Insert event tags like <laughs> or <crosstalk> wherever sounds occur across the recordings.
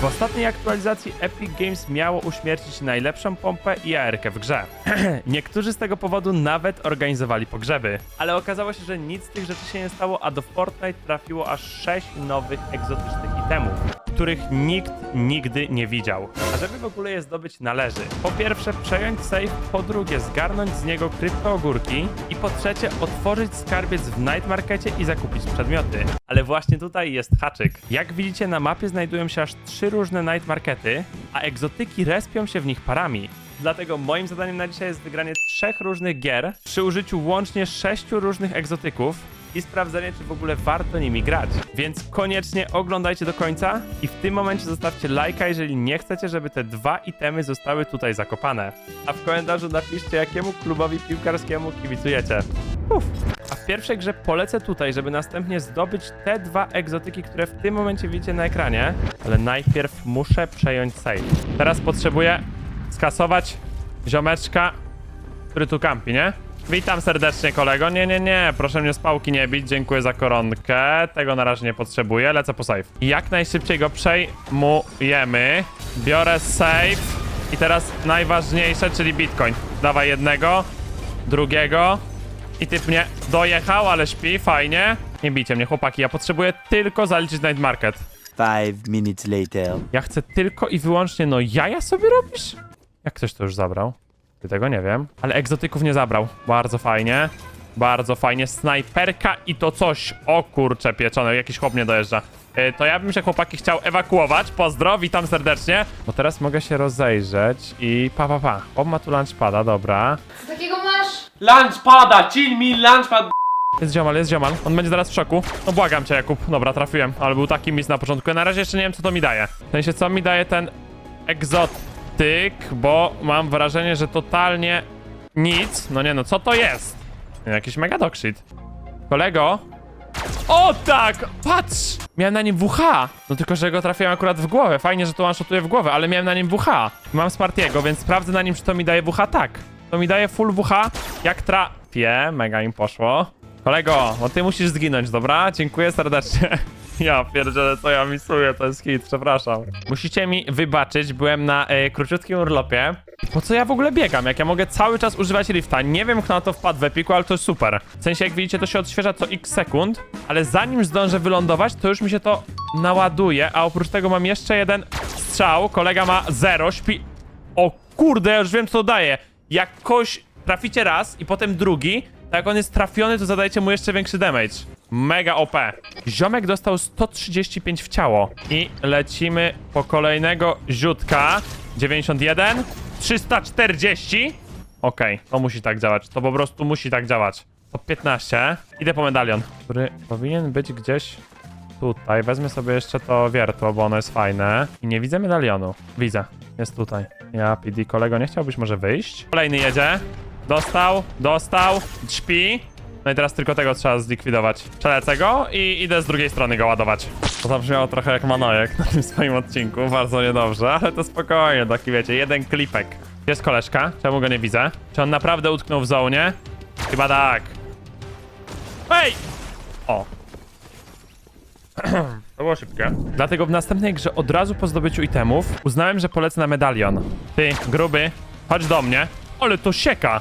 W ostatniej aktualizacji Epic Games miało uśmiercić najlepszą pompę i AR-kę w grze. <clears throat> Niektórzy z tego powodu nawet organizowali pogrzeby. Ale okazało się, że nic z tych rzeczy się nie stało, a do Fortnite trafiło aż 6 nowych egzotycznych itemów, których nikt nigdy nie widział. A żeby w ogóle je zdobyć należy po pierwsze przejąć safe, po drugie zgarnąć z niego kryptoogórki i po trzecie otworzyć skarbiec w Night Markecie i zakupić przedmioty. Ale właśnie tutaj jest haczyk. Jak widzicie na mapie znajdują się aż trzy różne Night Markety, a egzotyki respią się w nich parami. Dlatego moim zadaniem na dzisiaj jest wygranie trzech różnych gier przy użyciu łącznie sześciu różnych egzotyków i sprawdzenie, czy w ogóle warto nimi grać. Więc koniecznie oglądajcie do końca i w tym momencie zostawcie lajka, jeżeli nie chcecie, żeby te dwa itemy zostały tutaj zakopane. A w komentarzu napiszcie, jakiemu klubowi piłkarskiemu kibicujecie. Uf. A w pierwszej grze polecę tutaj, żeby następnie zdobyć te dwa egzotyki, które w tym momencie widzicie na ekranie. Ale najpierw muszę przejąć save. Teraz potrzebuję skasować ziomeczka, który tu kampi, nie? Witam serdecznie, kolego. Nie, nie, nie, proszę mnie z pałki nie bić. Dziękuję za koronkę. Tego na razie nie potrzebuję. Lecę po save. Jak najszybciej go przejmujemy. Biorę save. I teraz najważniejsze, czyli bitcoin. Dawaj jednego, drugiego. I typ mnie dojechał, ale śpi, fajnie. Nie bijcie mnie, chłopaki. Ja potrzebuję tylko zaliczyć night market. Five minutes later. Ja chcę tylko i wyłącznie, no jaja sobie robisz? Jak ktoś to już zabrał? Ty tego nie wiem. Ale egzotyków nie zabrał. Bardzo fajnie. Bardzo fajnie. Snajperka i to coś. O kurcze pieczone, jakiś chłop nie dojeżdża. Yy, to ja bym się chłopaki chciał ewakuować. Pozdro, witam serdecznie. No teraz mogę się rozejrzeć i pa pa pa. Chłop ma tu lunchpada, dobra. Co takiego masz? Lunchpada, chill me, lunchpad. Jest ziomal, jest ziomal. On będzie zaraz w szoku. No błagam cię, Jakub. Dobra, trafiłem. Ale był taki mis na początku. Ja na razie jeszcze nie wiem, co to mi daje. W sensie, co mi daje ten egzotyk, bo mam wrażenie, że totalnie nic. No nie no, co to jest? Jakiś mega dog shit. Kolego? O tak! Patrz! Miałem na nim WH! No tylko, że go trafiłem akurat w głowę. Fajnie, że to one-shotuję w głowę, ale miałem na nim WH. Mam Smartiego, więc sprawdzę na nim, czy to mi daje WH. Tak. To mi daje full WH. Jak trafię, mega im poszło. Kolego, no ty musisz zginąć, dobra? Dziękuję serdecznie. <laughs> Ja pierdzielę, co ja misuję, to jest hit, przepraszam. Musicie mi wybaczyć, byłem na e, króciutkim urlopie. Po co ja w ogóle biegam, jak ja mogę cały czas używać lifta? Nie wiem, kto na to wpadł w Epiku, ale to jest super. W sensie, jak widzicie, to się odświeża co x sekund, ale zanim zdążę wylądować, to już mi się to naładuje, a oprócz tego mam jeszcze jeden strzał. Kolega ma zero, śpi... O kurde, ja już wiem, co to daje. Jak kogoś traficie raz i potem drugi, to jak on jest trafiony, to zadajecie mu jeszcze większy damage. Mega OP. Ziomek dostał 135 w ciało. I lecimy po kolejnego ziutka. 91, 340. Okej, to musi tak działać. To po prostu musi tak działać. To 15. Idę po medalion, który powinien być gdzieś tutaj. Wezmę sobie jeszcze to wiertło, bo ono jest fajne. I nie widzę medalionu. Widzę. Jest tutaj. Ja, PD, kolego, nie chciałbyś może wyjść? Kolejny jedzie. Dostał, dostał, śpi. No i teraz tylko tego trzeba zlikwidować. Przelecę go i idę z drugiej strony go ładować. To zabrzmiało trochę jak Manojek na tym swoim odcinku, bardzo niedobrze, ale to spokojnie, taki wiecie, jeden klipek. Jest koleżka? Czemu go nie widzę? Czy on naprawdę utknął w zonie? Chyba tak. Hej! O, <clears throat> to było szybkie. Dlatego w następnej grze od razu po zdobyciu itemów uznałem, że polecę na medalion. Ty, gruby, chodź do mnie. Ale to sieka.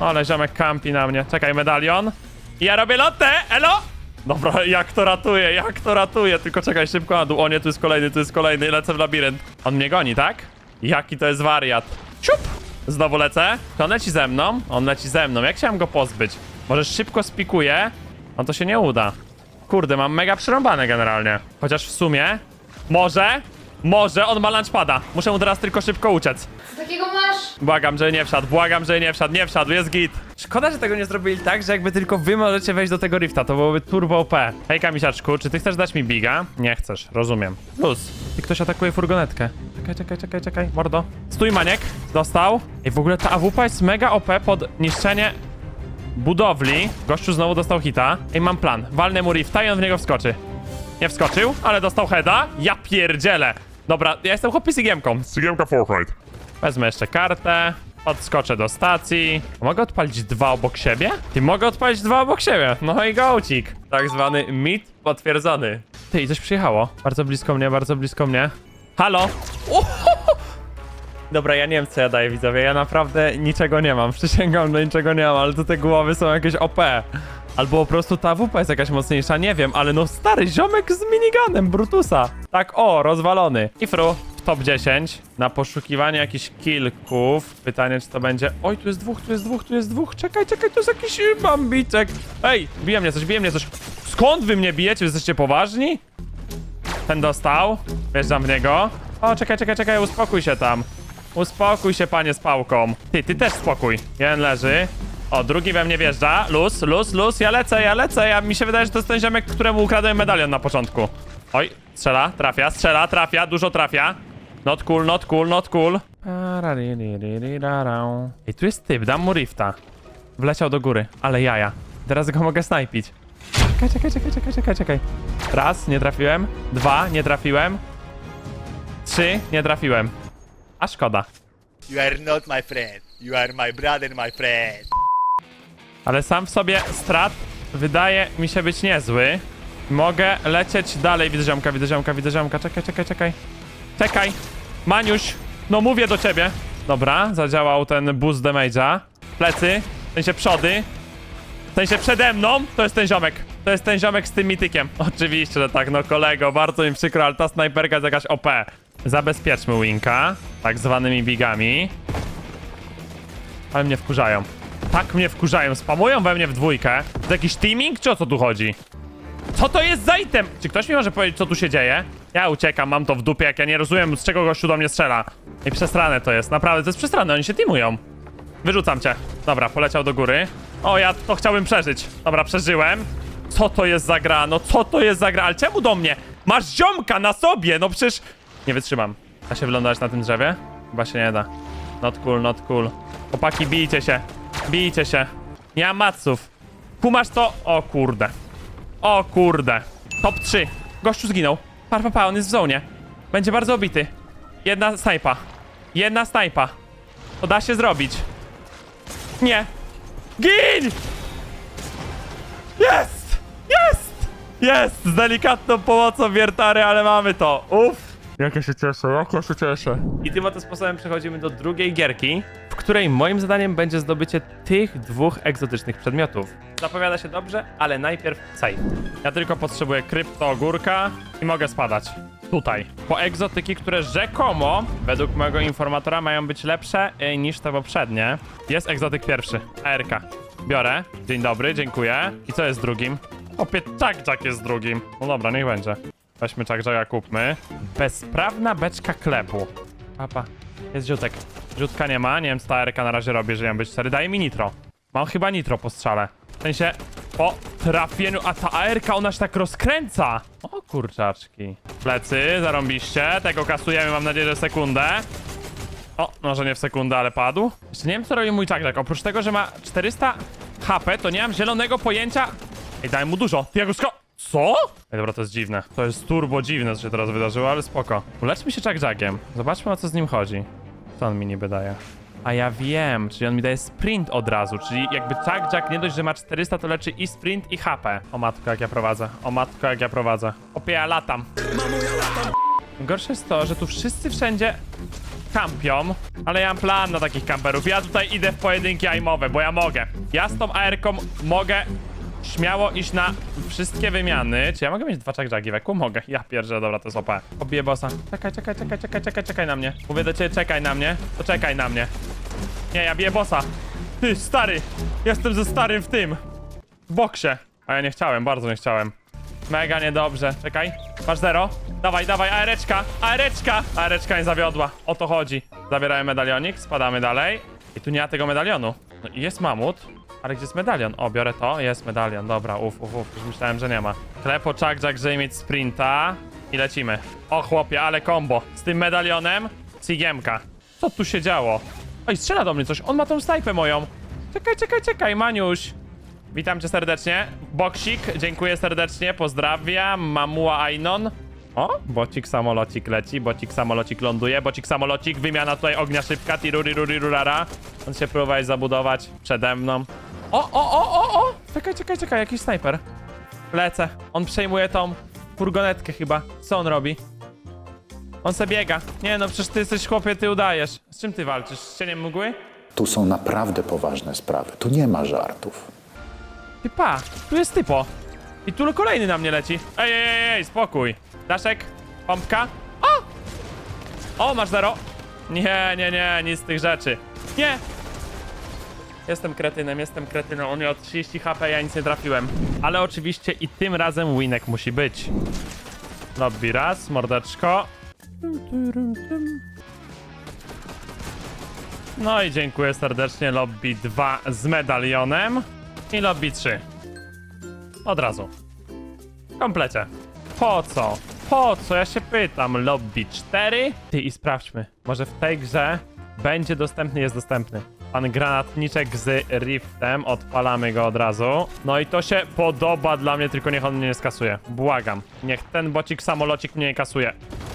Ale ziomek kampi na mnie. Czekaj, medalion. Ja robię lotę, elo! Dobra, jak to ratuje, jak to ratuje. Tylko czekaj, szybko na dół. O nie, tu jest kolejny, tu jest kolejny. Lecę w labirynt. On mnie goni, tak? Jaki to jest wariat. Ciup! Znowu lecę. Czy on leci ze mną? On leci ze mną. Jak mam go pozbyć? Może szybko spikuję? No to się nie uda. Kurde, mam mega przerąbane generalnie. Chociaż w sumie... Może... Może on ma lunchpada. Muszę mu teraz tylko szybko uciec. Co takiego masz? Błagam, że nie wszedł, błagam, że nie wszedł, nie wszedł, jest git. Szkoda, że tego nie zrobili tak, że jakby tylko wy możecie wejść do tego rifta, to byłoby turbo OP. Hej kamisiaczku, czy ty chcesz dać mi biga? Nie chcesz, rozumiem. Plus, i ktoś atakuje furgonetkę. Czekaj, czekaj, czekaj, czekaj, mordo. Stój maniek, dostał. I w ogóle ta AWP jest mega OP pod niszczenie budowli. Gościu znowu dostał hita. Ej, mam plan, walnę mu rifta i on w niego wskoczy. Nie wskoczył, ale dostał heada. Ja pierdzielę. Dobra, ja jestem chłopie z igiemką. Sygiemka Fortnite. Wezmę jeszcze kartę, podskoczę do stacji. Mogę odpalić dwa obok siebie? Ty mogę odpalić dwa obok siebie. No i gołcik. Tak zwany mit potwierdzony. Ty, i coś przyjechało. Bardzo blisko mnie, bardzo blisko mnie. Halo? <laughs> Dobra, ja nie wiem co ja daję widzowie, ja naprawdę niczego nie mam, <laughs> przysięgam, że niczego nie mam, ale to te głowy są jakieś OP. Albo po prostu ta WP jest jakaś mocniejsza, nie wiem, ale no stary ziomek z miniganem Brutusa. Tak o, rozwalony. Ifru w top 10 na poszukiwanie jakichś kilków. Pytanie czy to będzie... Oj, tu jest dwóch, tu jest dwóch, tu jest dwóch, czekaj, czekaj, to jest jakiś bambicek. Ej, bije mnie coś, bije mnie coś. Skąd wy mnie bijecie? Wy jesteście poważni? Ten dostał. Wjeżdżam w niego. O, czekaj, czekaj, czekaj, uspokój się tam. Uspokój się, panie z pałką. Ty, ty też spokój. Jeden leży. O, drugi we mnie wjeżdża. Luz, luz, luz. Ja lecę, ja lecę. Ja, mi się wydaje, że to jest ten ziomek, któremu ukradłem medalion na początku. Oj, strzela, trafia, strzela, trafia, dużo trafia. Not cool, not cool, not cool. I tu jest typ, dam mu rifta. Wleciał do góry, ale jaja. Teraz go mogę snajpić. Czekaj, czekaj, czekaj, czekaj, czekaj, czekaj. Raz, nie trafiłem. Dwa, nie trafiłem. Trzy, nie trafiłem. A szkoda. You are not my friend. You are my brother, my friend. Ale sam w sobie strat wydaje mi się być niezły. Mogę lecieć dalej. Widzę ziomka, widzę ziomka, widzę ziomka. Czekaj, czekaj, czekaj. Czekaj. Maniuś, no mówię do ciebie. Dobra, zadziałał ten boost damage'a. Plecy, w sensie przody. W sensie przede mną, to jest ten ziomek. To jest ten ziomek z tym mitykiem. <laughs> Oczywiście, że tak, no kolego, bardzo mi przykro, ale ta snajperka jest jakaś OP. Zabezpieczmy Winka, tak zwanymi bigami. Ale mnie wkurzają. Tak mnie wkurzają. Spamują we mnie w dwójkę. To jakiś teaming, czy o co tu chodzi? Co to jest za item? Czy ktoś mi może powiedzieć, co tu się dzieje? Ja uciekam, mam to w dupie, jak ja nie rozumiem, z czego gościu do mnie strzela. I przesrane to jest, naprawdę, to jest przesrane, oni się teamują. Wyrzucam cię. Dobra, poleciał do góry. O, ja to chciałbym przeżyć. Dobra, przeżyłem. Co to jest za gra? No co to jest za gra? Ale czemu do mnie? Masz ziomka na sobie! No przecież... Nie wytrzymam. Da się wylądować na tym drzewie? Chyba się nie da. Not cool, not cool. Chłopaki, bijcie się. Bijcie się. Nie mam maców. Kumasz to? O kurde. O kurde. Top 3. Gościu zginął. Pa, pa, pa, on jest w zonie. Będzie bardzo obity. Jedna snajpa. Jedna snajpa. To da się zrobić. Nie. Gin! Jest! Jest! Jest! Z delikatną pomocą wiertary, ale mamy to. Uff. Jak ja się cieszę, jak ja się cieszę. I tym oto sposobem przechodzimy do drugiej gierki, w której moim zadaniem będzie zdobycie tych dwóch egzotycznych przedmiotów. Zapowiada się dobrze, ale najpierw save. Ja tylko potrzebuję krypto ogórka i mogę spadać. Tutaj. Po egzotyki, które rzekomo, według mojego informatora, mają być lepsze y, niż te poprzednie. Jest egzotyk pierwszy, ARK. Biorę. Dzień dobry, dziękuję. I co jest drugim? Opie, Jack Jack jest drugim. No dobra, niech będzie. Weźmy Jack Jacka, kupmy. Bezprawna beczka klepu. Papa. Jest ziutek. Ziutka nie ma, nie wiem co ta RK na razie robi, że ją być 4. Daje mi nitro. Mam chyba nitro po strzale. W sensie, po trafieniu, a ta ARK ona się tak rozkręca. O kurczaczki. Plecy, zarąbiście. Tego kasujemy, mam nadzieję, że sekundę. O, może nie w sekundę, ale padł. Jeszcze nie wiem, co robi mój Jack Jack. Oprócz tego, że ma 400 HP, to nie mam zielonego pojęcia. Ej, dałem mu dużo. Ty. Co? Ej, dobra, to jest dziwne. To jest turbo dziwne, co się teraz wydarzyło, ale spoko. Uleczmy się Jack Jackiem. Zobaczmy, o co z nim chodzi. Co on mi niby daje? A ja wiem, czyli on mi daje sprint od razu, czyli jakby Jack Jack nie dość, że ma 400, to leczy i sprint, i HP. O matko, jak ja prowadzę. O matko, jak ja prowadzę. Opie, ja latam. Gorsze jest to, że tu wszyscy wszędzie kampią, ale ja mam plan na takich kamperów. Ja tutaj idę w pojedynki aimowe, bo ja mogę. Ja z tą AR-ką mogę śmiało iść na wszystkie wymiany. Czy ja mogę mieć dwa czakżagi weku? Mogę. Ja pierdzę, dobra, to jest OP. Bossa. Czekaj, czekaj, czekaj, czekaj, czekaj, czekaj na mnie. Mówię do ciebie, czekaj na mnie. To czekaj na mnie. Nie, ja biję bossa. Ty, stary. Jestem ze starym w tym. W boksie. A ja nie chciałem, bardzo nie chciałem. Mega niedobrze. Czekaj. Masz zero. Dawaj, dawaj, aereczka, aereczka. Aereczka nie zawiodła. O to chodzi. Zabierałem medalionik, spadamy dalej. I tu nie ma tego medalionu. No i jest mamut. Ale gdzie jest medalion? O, biorę to. Jest medalion. Dobra, uf, uf, uf. Już myślałem, że nie ma. Klepo, czak, jack, żeby mieć sprinta. I lecimy. O chłopie, ale combo. Z tym medalionem. Cigiemka. Co tu się działo? Oj, strzela do mnie coś. On ma tą snajpę moją. Czekaj, czekaj, czekaj, Maniuś. Witam cię serdecznie. Boksik, dziękuję serdecznie, pozdrawiam. Mamuła Ainon. O, bocik samolocik leci, bocik samolocik ląduje, bocik samolocik, wymiana tutaj ognia szybka, tiruri ruri rurara. On się próbuje zabudować przede mną. O, o, o, o, o! Czekaj, czekaj, czekaj, jakiś snajper. Lecę. On przejmuje tą furgonetkę chyba. Co on robi? On se biega. Nie no, przecież ty jesteś chłopie, ty udajesz. Z czym ty walczysz? Z cieniem mgły? Tu są naprawdę poważne sprawy. Tu nie ma żartów. Ty pa, tu jest typo. I tu kolejny na mnie leci. Ej, ej, ej, ej, spokój. Daszek, pompka. O! O, masz zero. Nie, nie, nie, nic z tych rzeczy. Nie! Jestem kretynem, jestem kretynem. On miał 30 HP, ja nic nie trafiłem. Ale oczywiście i tym razem winek musi być. Lobby raz, mordeczko. No i dziękuję serdecznie. Lobby 2 z medalionem. I lobby 3. Od razu. W komplecie. Po co? Po co? Ja się pytam. Lobby 4? Ty i sprawdźmy. Może w tej grze będzie dostępny, jest dostępny. Pan granatniczek z Riftem. Odpalamy go od razu. No i to się podoba dla mnie, tylko niech on mnie nie skasuje. Błagam. Niech ten bocik samolocik mnie nie kasuje.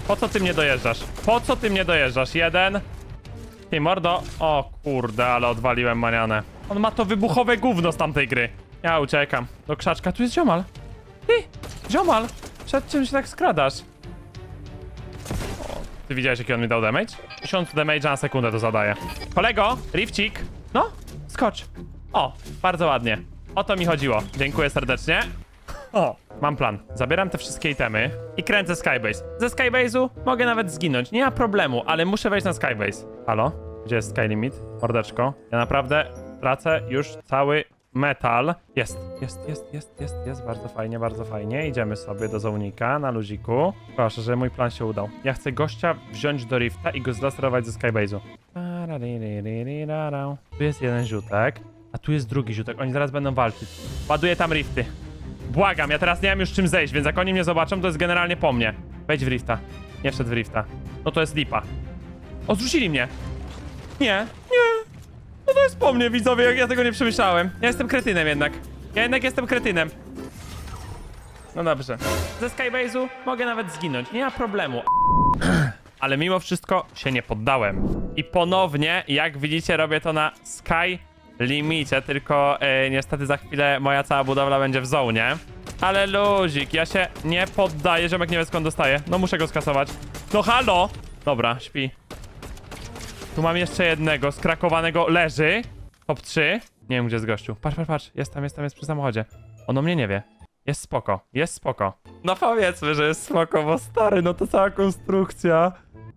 Po co ty mnie dojeżdżasz? Po co ty mnie dojeżdżasz? Jeden. Ty mordo. O kurde, ale odwaliłem manianę. On ma to wybuchowe gówno z tamtej gry. Ja uciekam. Do krzaczka. Tu jest ziomal. Ty, ziomal. Przed czym się tak skradasz? Ty widziałeś jaki on mi dał damage? 1000 damage'a na sekundę to zadaje. Kolego, rifcik. No, skocz. O, bardzo ładnie. O to mi chodziło. Dziękuję serdecznie. O, mam plan. Zabieram te wszystkie itemy i kręcę Skybase. Ze Skybase'u mogę nawet zginąć, nie ma problemu, ale muszę wejść na Skybase. Halo? Gdzie jest Sky Limit? Mordeczko. Ja naprawdę tracę już cały metal. Jest, jest, jest, jest, jest, jest. Bardzo fajnie, bardzo fajnie. Idziemy sobie do zaunika na luziku. Proszę, że mój plan się udał. Ja chcę gościa wziąć do rifta i go zlaserować ze Skybase'u. Tu jest jeden ziutek, a tu jest drugi ziutek. Oni zaraz będą walczyć. Ładuję tam rifty. Błagam, ja teraz nie mam już czym zejść, więc jak oni mnie zobaczą, to jest generalnie po mnie. Wejdź w rifta. Nie wszedł w rifta. No to jest lipa. Odrzucili mnie. Nie, nie. No to jest po mnie, widzowie, jak ja tego nie przemyślałem. Ja jestem kretynem jednak. Ja jednak jestem kretynem. No dobrze. Ze Skybase'u mogę nawet zginąć, nie ma problemu. <clears throat> Ale mimo wszystko się nie poddałem. I ponownie, jak widzicie, robię to na Sky Limicie, tylko e, niestety za chwilę moja cała budowla będzie w zonie. Ale luzik, ja się nie poddaję, ziomek nie wie skąd dostaje. No muszę go skasować. No halo! Dobra, śpi. Tu mam jeszcze jednego, skrakowanego, leży. Top 3. Nie wiem, gdzie jest gościu. Patrz, patrz, patrz. Jest tam, jest tam, jest przy samochodzie. On o mnie nie wie. Jest spoko, jest spoko. No powiedzmy, że jest spoko, bo stary, no to cała konstrukcja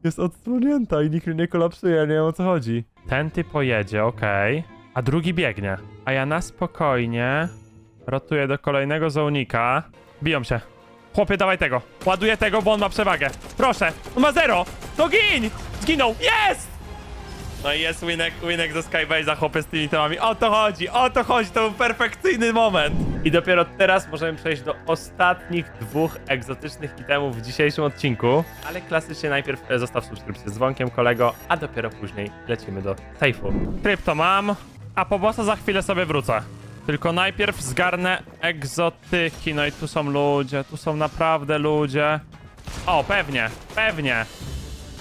jest odsłonięta i nikt nie kolapsuje, nie wiem o co chodzi. Ten ty pojedzie, okej. A drugi biegnie. A ja na spokojnie rotuję do kolejnego zołnika. Biją się. Chłopie, dawaj tego. Ładuję tego, bo on ma przewagę. Proszę. On ma zero. No gin! Zginął. Jest! No i jest winek, winek ze Skybase'a, chłopie z tymi temami. O to chodzi, o to chodzi, to był perfekcyjny moment. I dopiero teraz możemy przejść do ostatnich dwóch egzotycznych itemów w dzisiejszym odcinku. Ale klasycznie najpierw e, zostaw subskrypcję z dzwonkiem kolego, a dopiero później lecimy do sejfu. Krypto mam, a po bossa za chwilę sobie wrócę. Tylko najpierw zgarnę egzotyki, no i tu są ludzie, tu są naprawdę ludzie. O, pewnie, pewnie.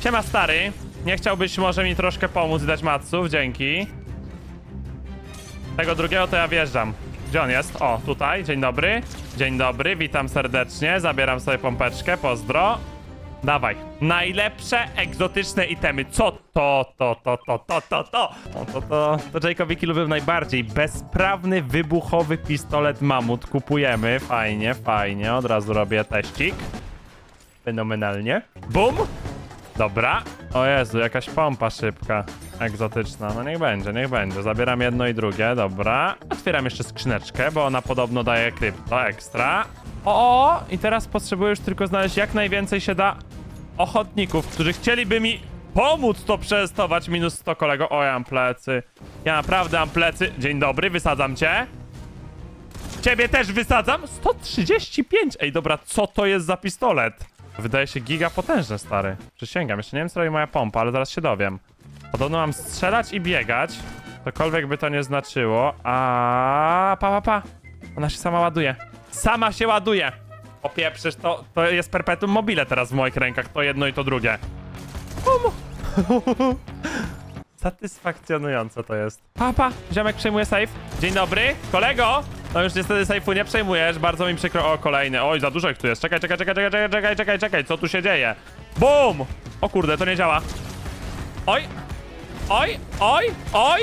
Siema stary, nie chciałbyś może mi troszkę pomóc dać matsów? Dzięki. Tego drugiego to ja wjeżdżam. Gdzie on jest? O, tutaj, dzień dobry. Dzień dobry, witam serdecznie, zabieram sobie pompeczkę, pozdro. Dawaj. Najlepsze egzotyczne itemy. Co to, to, to, to, to, to, to? O, to, to, to Jacobiki lubią najbardziej. Bezprawny, wybuchowy pistolet mamut. Kupujemy. Fajnie, fajnie. Od razu robię teścik. Fenomenalnie. Bum! Dobra. O Jezu, jakaś pompa szybka. Egzotyczna. No niech będzie, niech będzie. Zabieram jedno i drugie, dobra. Otwieram jeszcze skrzyneczkę, bo ona podobno daje krypto ekstra. O, i teraz potrzebuję już tylko znaleźć jak najwięcej się da ochotników, którzy chcieliby mi pomóc to przetestować. Minus 100 kolego. O, ja mam plecy. Ja naprawdę mam plecy. Dzień dobry, wysadzam cię. Ciebie też wysadzam? 135! Ej, dobra, co to jest za pistolet? Wydaje się giga potężny, stary. Przysięgam, jeszcze nie wiem, co robi moja pompa, ale zaraz się dowiem. Podobno mam strzelać i biegać. Cokolwiek by to nie znaczyło. A pa, pa, pa. Ona się sama ładuje. Sama się ładuje! O przecież to, to jest perpetuum mobile teraz w moich rękach, to jedno i to drugie. <laughs> Satysfakcjonujące to jest. Papa, ziomek przejmuje safe. Dzień dobry, kolego! No już niestety sejfu nie przejmujesz, bardzo mi przykro. O, kolejny. Oj, za dużo ich tu jest. Czekaj, czekaj, czekaj, czekaj, czekaj, czekaj, czekaj, czekaj. Co tu się dzieje? BUM! O kurde, to nie działa. Oj! Oj! Oj! Oj!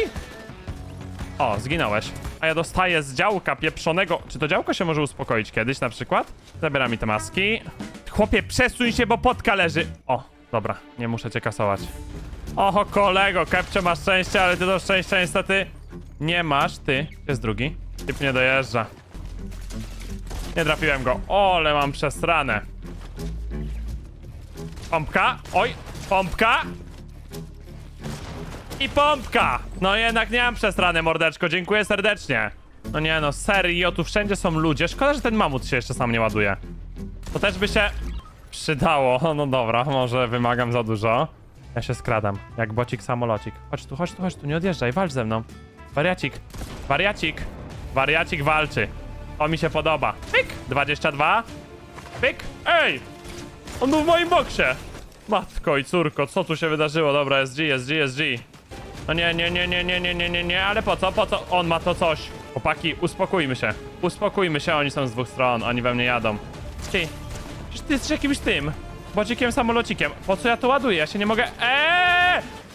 O, zginąłeś. A ja dostaję z działka pieprzonego... Czy to działko się może uspokoić kiedyś na przykład? Zabieram mi te maski. Chłopie, przesuń się, bo podka leży. O, dobra, nie muszę cię kasować. Oho, kolego, Kepcio, masz szczęście, ale ty do szczęścia niestety nie masz. Ty, jest drugi. Typ nie dojeżdża. Nie trafiłem go. O, ale mam przesranę. Pompka. Oj, pompka. I pompka! No jednak nie mam przesrany, mordeczko, dziękuję serdecznie. No nie no, serio, tu wszędzie są ludzie. Szkoda, że ten mamut się jeszcze sam nie ładuje. To też by się przydało. <laughs> No dobra, może wymagam za dużo. Ja się skradam, jak bocik samolocik. Chodź tu, chodź tu, chodź tu, nie odjeżdżaj, walcz ze mną. Wariacik, wariacik, wariacik walczy. To mi się podoba. Pyk, 22. Pyk, ej! On był w moim boksie. Matko i córko, co tu się wydarzyło? Dobra, SG, SG, SG. No nie, nie, nie, nie, nie, nie, nie, nie, nie, ale po co, po co? On ma to coś. Chłopaki, uspokójmy się. Uspokójmy się, oni są z dwóch stron, oni we mnie jadą. Ty, przecież ty jesteś jakimś tym, bocikiem samolocikiem. Po co ja to ładuję? Ja się nie mogę... Eee!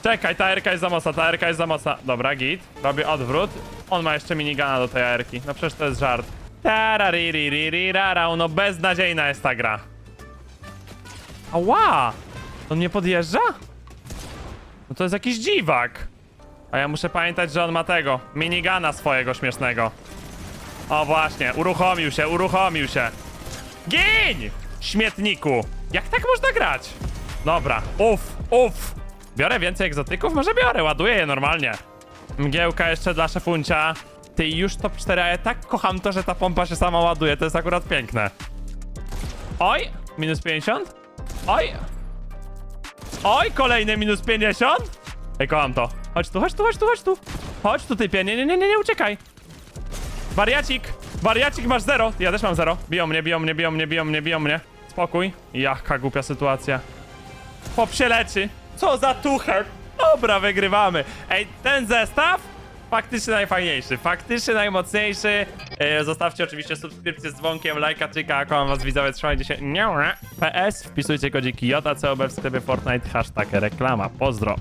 Czekaj, ta RK jest za mocna, ta RK jest za mocna. Dobra, git. Robię odwrót. On ma jeszcze minigana do tej ARK. No przecież to jest żart. Tarariririrarau, no beznadziejna jest ta gra. Ała! On mnie podjeżdża? No to jest jakiś dziwak. A ja muszę pamiętać, że on ma tego, minigana swojego śmiesznego. O właśnie, uruchomił się, uruchomił się. Giń! Śmietniku. Jak tak można grać? Dobra, uff, uff. Biorę więcej egzotyków? Może biorę, ładuję je normalnie. Mgiełka jeszcze dla szefuncia. Ty już top 4, a ja tak kocham to, że ta pompa się sama ładuje, to jest akurat piękne. Oj, minus 50? Oj, Oj, kolejny minus 50? Ej, kocham to. Chodź tu, chodź tu, chodź tu, chodź tu. Chodź tu, typie. Nie, nie, nie, nie, nie, uciekaj. Wariacik, wariacik, masz zero. Ja też mam zero. Biją mnie, biją mnie, biją mnie, biją mnie, biją mnie. Spokój. Jaka głupia sytuacja. Chłop się leczy. Co za tucher. Dobra, wygrywamy. Ej, ten zestaw faktycznie najfajniejszy, faktycznie najmocniejszy. E, zostawcie oczywiście subskrypcję z dzwonkiem, lajka, czyka, a kocham was widzowie, trzymajcie się. PS, wpisujcie kodzik JACOB w sklepie Fortnite, hashtag reklama. Pozdro.